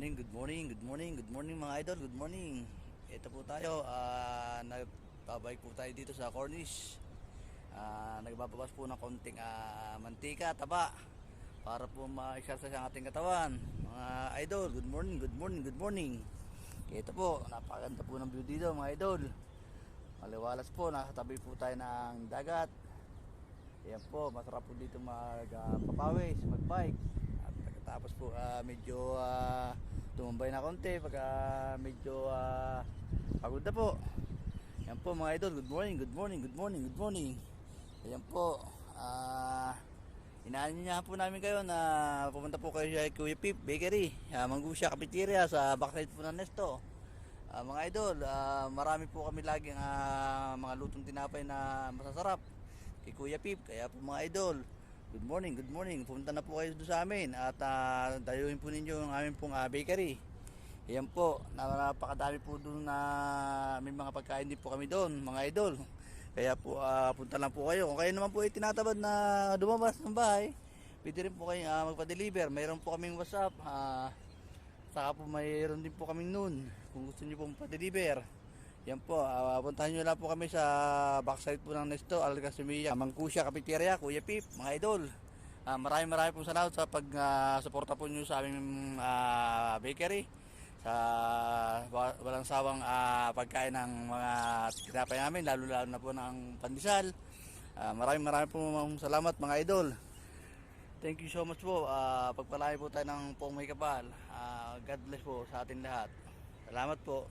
morning, good morning, good morning, good morning mga idol, good morning. Ito po tayo, ah nagbabike po tayo dito sa Cornish. Ah nagbababas po ng konting ah, mantika, taba para po ma-exercise ang ating katawan. Mga idol, good morning, good morning, good morning. Ito po, napakaganda po ng view dito mga idol. Maliwalas po, nakatabi po tayo ng dagat. Ayan po, masarap po dito magpapawis, magbike. At pagkatapos po ah, medyo ah, tumambay na konti pagka medyo ah, pagod na po. Ayan po mga idol, good morning, good morning, good morning, good morning. Ayan po, ah Inaanin niya po namin kayo na pumunta po kayo sa Kuya Pip Bakery, uh, Mangusya Cafeteria sa backside po ng Nesto. Ah, mga idol, ah, marami po kami laging ah, mga lutong tinapay na masasarap kay Kuya Pip. Kaya po mga idol, good morning, good morning. Pumunta na po kayo doon sa amin at uh, dayuhin po ninyo ang aming pong ah, bakery. Ayan po, napakadami po doon na may mga pagkain din po kami doon, mga idol. Kaya po, ah, punta lang po kayo. Kung kayo naman po ay tinatabad na lumabas ng bahay, pwede rin po kayo ah, magpa-deliver. Mayroon po kaming WhatsApp. ah, saka po mayroon din po kaming noon. Kung gusto niyo po pa-deliver. Yan po, ah, puntahan nyo lang po kami sa backside po ng Nesto, Alcasumia, Mangkusya, Kapiteria, Kuya Pip, mga idol. Ah, maraming maraming po salamat sa pag-suporta po nyo sa aming ah, bakery sa wa- walang sawang ah, pagkain ng mga tinapay namin, lalo lalo na po ng pandesal. Ah, maraming maraming po salamat mga idol. Thank you so much po. Ah, pagpalain po tayo ng pong may kapal. Ah, God bless po sa ating lahat. Salamat po.